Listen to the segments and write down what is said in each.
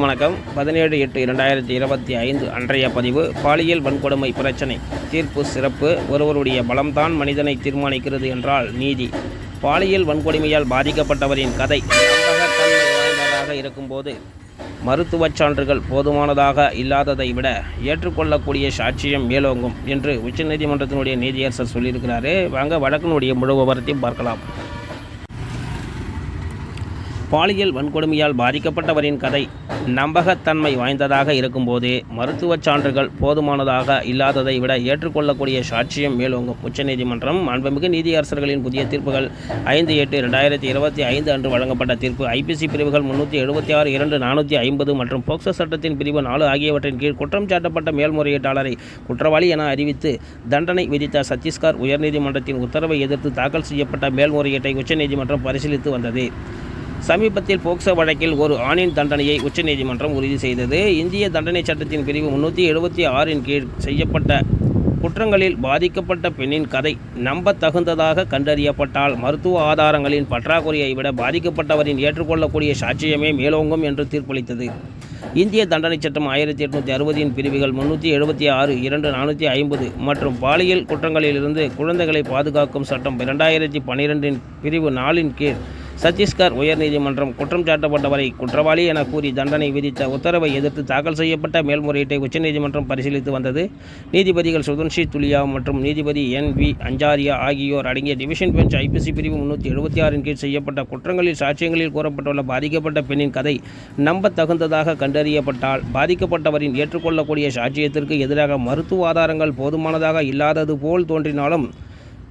வணக்கம். பதினேழு எட்டு இரண்டாயிரத்தி இருபத்தி ஐந்து அன்றைய பதிவு பாலியல் வன்கொடுமை பிரச்சனை. தீர்ப்பு சிறப்பு ஒருவருடைய பலம்தான் மனிதனை தீர்மானிக்கிறது என்றால் நீதி. பாலியல் வன்கொடுமையால் பாதிக்கப்பட்டவரின் கதை வாய்ந்ததாக இருக்கும்போது மருத்துவச் சான்றுகள் போதுமானதாக இல்லாததை விட ஏற்றுக்கொள்ளக்கூடிய சாட்சியம் மேலோங்கும் என்று உச்சநீதிமன்றத்தினுடைய நீதியரசர் சொல்லியிருக்கிறாரு. வாங்க வழக்கினுடைய முழு விவரத்தையும் பார்க்கலாம். பாலியல் வன்கொடுமையால் பாதிக்கப்பட்டவரின் கதை நம்பகத்தன்மை வாய்ந்ததாக இருக்கும்போது மருத்துவச் சான்றுகள் போதுமானதாக இல்லாததை விட ஏற்றுக்கொள்ளக்கூடிய சாட்சியம் மேலோங்கும். உச்சநீதிமன்றம் மாண்புமிகு நீதியரசர்களின் புதிய தீர்ப்புகள் ஐந்து எட்டு ரெண்டாயிரத்தி இருபத்தி ஐந்து அன்று வழங்கப்பட்ட தீர்ப்பு. ஐபிசி பிரிவுகள் முன்னூற்றி எழுபத்தி ஆறு இரண்டு நானூற்றி ஐம்பது மற்றும் போக்சோ சட்டத்தின் பிரிவு நாலு ஆகியவற்றின் கீழ் குற்றம் சாட்டப்பட்ட மேல்முறையீட்டாளரை குற்றவாளி என அறிவித்து தண்டனை விதித்த சத்தீஸ்கர் உயர்நீதிமன்றத்தின் உத்தரவை எதிர்த்து தாக்கல் செய்யப்பட்ட மேல்முறையீட்டை உச்சநீதிமன்றம் பரிசீலித்து வந்தது. சமீபத்தில் போக்சோ வழக்கில் ஒரு ஆணின் தண்டனையை உச்சநீதிமன்றம் உறுதி செய்தது. இந்திய தண்டனை சட்டத்தின் பிரிவு முன்னூற்றி எழுபத்தி ஆறின் கீழ் செய்யப்பட்ட குற்றங்களில் பாதிக்கப்பட்ட பெண்ணின் கதை நம்பத்தகுந்ததாக கண்டறியப்பட்டால் மருத்துவ ஆதாரங்களின் பற்றாக்குறையை விட பாதிக்கப்பட்டவரின் ஏற்றுக்கொள்ளக்கூடிய சாட்சியமே மேலோங்கும் என்று தீர்ப்பளித்தது. இந்திய தண்டனை சட்டம் ஆயிரத்தி எட்நூற்றி அறுபதின் பிரிவுகள் முன்னூற்றி எழுபத்தி ஆறு இரண்டு நானூற்றி ஐம்பது மற்றும் பாலியல் குற்றங்களிலிருந்து குழந்தைகளை பாதுகாக்கும் சட்டம் இரண்டாயிரத்தி பன்னிரெண்டின் பிரிவு நாலின் கீழ் சத்தீஸ்கர் உயர்நீதிமன்றம் குற்றம் சாட்டப்பட்டவரை குற்றவாளி என கூறி தண்டனை விதித்த உத்தரவை எதிர்த்து தாக்கல் செய்யப்பட்ட மேல்முறையீட்டை உச்சநீதிமன்றம் பரிசீலித்து வந்தது. நீதிபதிகள் சுதன்ஷி துலியா மற்றும் நீதிபதி என் வி அஞ்சாரியா ஆகியோர் அடங்கிய டிவிஷன் பெஞ்ச் ஐபிசி பிரிவு முன்னூற்றி எழுபத்தி ஆறின் கீழ் செய்யப்பட்ட குற்றங்களில் சாட்சியங்களில் கூறப்பட்டுள்ள பாதிக்கப்பட்ட பெண்ணின் கதை நம்பத்தகுந்ததாக கண்டறியப்பட்டால் பாதிக்கப்பட்டவரின் ஏற்றுக்கொள்ளக்கூடிய சாட்சியத்திற்கு எதிராக மருத்துவ ஆதாரங்கள் போதுமானதாக இல்லாதது போல் தோன்றினாலும்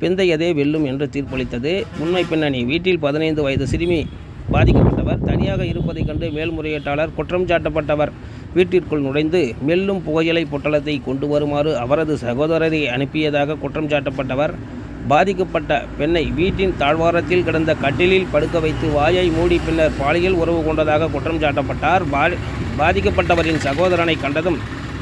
பிந்தையதே வெல்லும் என்று தீர்ப்பளித்தது. உண்மை பின்னணி வீட்டில் பதினைந்து வயது சிறுமி பாதிக்கப்பட்டவர் தனியாக இருப்பதைக் கண்டு மேல்முறையீட்டாளர் குற்றம் சாட்டப்பட்டவர். வீட்டிற்குள் நுழைந்து மெல்லும் புகையிலை பொட்டலத்தை கொண்டு வருமாறு அவரது சகோதரரை அனுப்பியதாக குற்றம் சாட்டப்பட்டவர். பாதிக்கப்பட்ட பெண்ணை வீட்டின் தாழ்வாரத்தில் கிடந்த கட்டிலில் படுக்க வைத்து வாயை மூடி பின்னர் பாலியல் உறவு கொண்டதாக குற்றம் சாட்டப்பட்டார். பா- பாதிக்கப்பட்டவரின் சகோதரனை கண்டதும்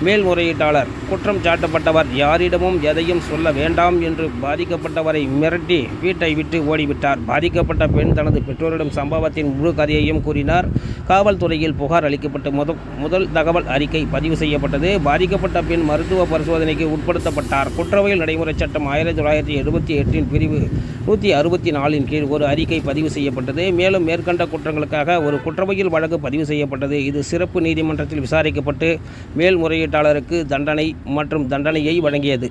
மேல்முறையீட்டாளர். குற்றம் சாட்டப்பட்டவர் யாரிடமும் எதையும் சொல்ல வேண்டாம் என்று பாதிக்கப்பட்டவரை மிரட்டி வீட்டை விட்டு ஓடிவிட்டார். பாதிக்கப்பட்ட பெண் தனது பெற்றோரிடம் சம்பவத்தின் முழு கதையையும் கூறினார். காவல்துறையில் புகார் அளிக்கப்பட்டு முத முதல் தகவல் அறிக்கை பதிவு செய்யப்பட்டது. பாதிக்கப்பட்ட பெண் மருத்துவ பரிசோதனைக்கு உட்படுத்தப்பட்டார். குற்றவியல் நடைமுறை சட்டம் ஆயிரத்தி தொள்ளாயிரத்தி எழுபத்தி எட்டின் பிரிவு நூற்றி அறுபத்தி நாலின் கீழ் ஒரு அறிக்கை பதிவு செய்யப்பட்டது. மேலும் மேற்கண்ட குற்றங்களுக்காக ஒரு குற்றவியல் வழக்கு பதிவு செய்யப்பட்டது. இது சிறப்பு நீதிமன்றத்தில் விசாரிக்கப்பட்டு முதலீட்டாளருக்கு தண்டனை மற்றும் தண்டனையை வழங்கியது.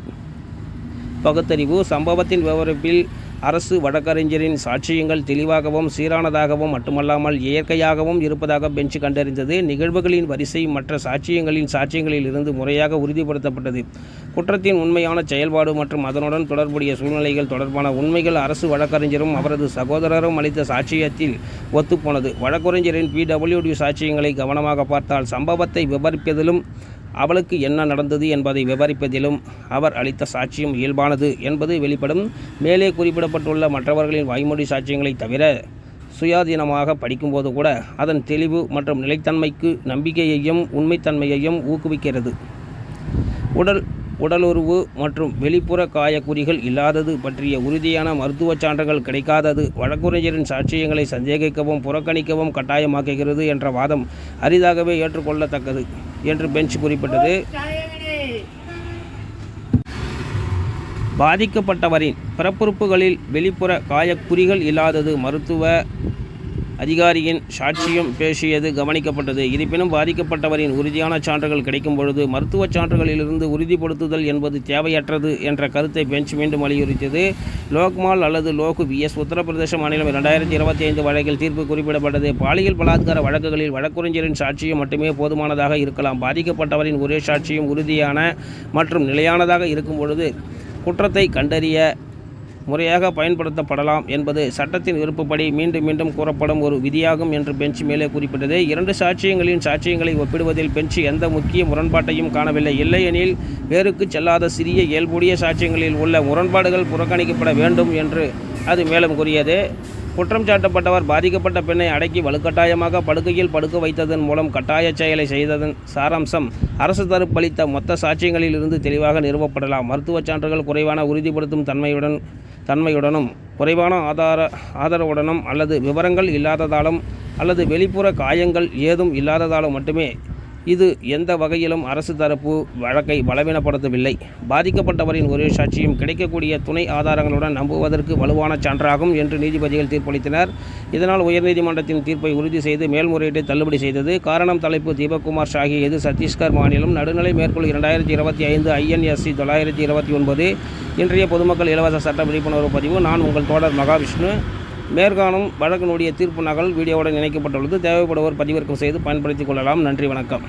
பகுத்தறிவு சம்பவத்தின் விவரிப்பில் அரசு வழக்கறிஞரின் சாட்சியங்கள் தெளிவாகவும் சீரானதாகவும் மட்டுமல்லாமல் இயற்கையாகவும் இருப்பதாக பெஞ்ச் கண்டறிந்தது. நிகழ்வுகளின் வரிசை மற்ற சாட்சியங்களின் சாட்சியங்களில் இருந்து முறையாக உறுதிப்படுத்தப்பட்டது. குற்றத்தின் உண்மையான செயல்பாடு மற்றும் அதனுடன் தொடர்புடைய சூழ்நிலைகள் தொடர்பான உண்மைகள் அரசு வழக்கறிஞரும் அவரது சகோதரரும் அளித்த சாட்சியத்தில் ஒத்துப்போனது. வழக்கறிஞரின் பிடபிள்யூடி சாட்சியங்களை கவனமாக பார்த்தால் சம்பவத்தை விவரிப்பதிலும் அவளுக்கு என்ன நடந்தது என்பதை விவரிப்பதிலும் அவர் அளித்த சாட்சியம் இயல்பானது என்பது வெளிப்படும். மேலே குறிப்பிடப்பட்டுள்ள மற்றவர்களின் வாய்மொழி சாட்சியங்களை தவிர சுயாதீனமாக படிக்கும்போது கூட அதன் தெளிவு மற்றும் நிலைத்தன்மைக்கு நம்பிக்கையையும் உண்மைத்தன்மையையும் ஊக்குவிக்கிறது. உடல் உடலுறவு மற்றும் வெளிப்புற காயக்குறிகள் இல்லாதது பற்றிய உறுதியான மருத்துவச் சான்றுகள் கிடைக்காதது வழக்குரைஞரின் சாட்சியங்களை சந்தேகிக்கவும் புறக்கணிக்கவும் கட்டாயமாக்குகிறது என்ற வாதம் அரிதாகவே ஏற்றுக்கொள்ளத்தக்கது. என்று பெஞ்ச் குறிப்பிட்டது. பாதிக்கப்பட்டவரின் பிறப்புறுப்புகளில் வெளிப்புற காயக்குறிகள் இல்லாதது மருத்துவ அதிகாரியின் சாட்சியம் பேசியது கவனிக்கப்பட்டது. இருப்பினும் பாதிக்கப்பட்டவரின் உறுதியான சான்றுகள் கிடைக்கும் பொழுது மருத்துவச் சான்றுகளிலிருந்து உறுதிப்படுத்துதல் என்பது தேவையற்றது என்ற கருத்தை பெஞ்ச் மீண்டும் வலியுறுத்தியது. லோக்மால் அல்லது லோகு விஎஸ் உத்தரப்பிரதேச மாநிலம் இரண்டாயிரத்தி இருபத்தி ஐந்து வழக்கில் தீர்ப்பு குறிப்பிடப்பட்டது. பாலியல் பலாத்கார வழக்குகளில் வழக்குரைஞரின் சாட்சியம் மட்டுமே போதுமானதாக இருக்கலாம். பாதிக்கப்பட்டவரின் ஒரே சாட்சியம் உறுதியான மற்றும் நிலையானதாக இருக்கும் பொழுது குற்றத்தை கண்டறிய முறையாக பயன்படுத்தப்படலாம் என்பது சட்டத்தின் விருப்பப்படி மீண்டும் மீண்டும் கூறப்படும் ஒரு விதியாகும் என்று பெஞ்ச் மேலே குறிப்பிட்டது. இரண்டு சாட்சியங்களின் சாட்சியங்களை ஒப்பிடுவதில் பெஞ்ச் எந்த முக்கிய முரண்பாட்டையும் காணவில்லை. இல்லையெனில் வேருக்கு செல்லாத சிறிய இயல்புடைய சாட்சியங்களில் உள்ள முரண்பாடுகள் புறக்கணிக்கப்பட வேண்டும் என்று அது மேலும் கூறியது. குற்றம் சாட்டப்பட்டவர் பாதிக்கப்பட்ட பெண்ணை அடக்கி வலுக்கட்டாயமாக படுக்கையில் படுக்க வைத்ததன் மூலம் கட்டாயச் செயலை செய்ததன் சாராம்சம் அரசு தரப்பளித்த மொத்த சாட்சியங்களில் இருந்து தெளிவாக நிறுவப்படலாம். மருத்துவச் சான்றுகள் குறைவான உறுதிப்படுத்தும் தன்மையுடன் தன்மையுடனும் குறைவான ஆதார ஆதரவுடனும் அல்லது விவரங்கள் இல்லாததாலும் அல்லது வெளிப்புற காயங்கள் ஏதும் இல்லாததாலும் மட்டுமே இது எந்த வகையிலும் அரசு தரப்பு வழக்கை பலவீனப்படுத்தவில்லை. பாதிக்கப்பட்டவரின் ஒரு சாட்சியும் கிடைக்கக்கூடிய துணை ஆதாரங்களுடன் நம்புவதற்கு வலுவான சான்றாகும் என்று நீதிபதிகள் தீர்ப்பளித்தனர். இதனால் உயர்நீதிமன்றத்தின் தீர்ப்பை உறுதி செய்து மேல்முறையீட்டை தள்ளுபடி செய்தது. காரணம் தலைப்பு தீபக்குமார் ஷாகி எது சத்தீஸ்கர் மாநிலம். நடுநிலை மேற்கொள் இரண்டாயிரத்தி இருபத்தி ஐந்து ஐஎன்எஸ்சி தொள்ளாயிரத்தி இருபத்தி ஒன்பது. இன்றைய பொதுமக்கள் இலவச சட்ட விழிப்புணர்வு பதிவு. நான் உங்கள் தோழர் மகாவிஷ்ணு. மேற்காணும் வழக்கினுடைய தீர்ப்பு நகல் வீடியோவுடன் இணைக்கப்பட்டுள்ளது. தேவைப்படுவோர் பதிவிறக்கம் செய்து பயன்படுத்திக் கொள்ளலாம். நன்றி வணக்கம்.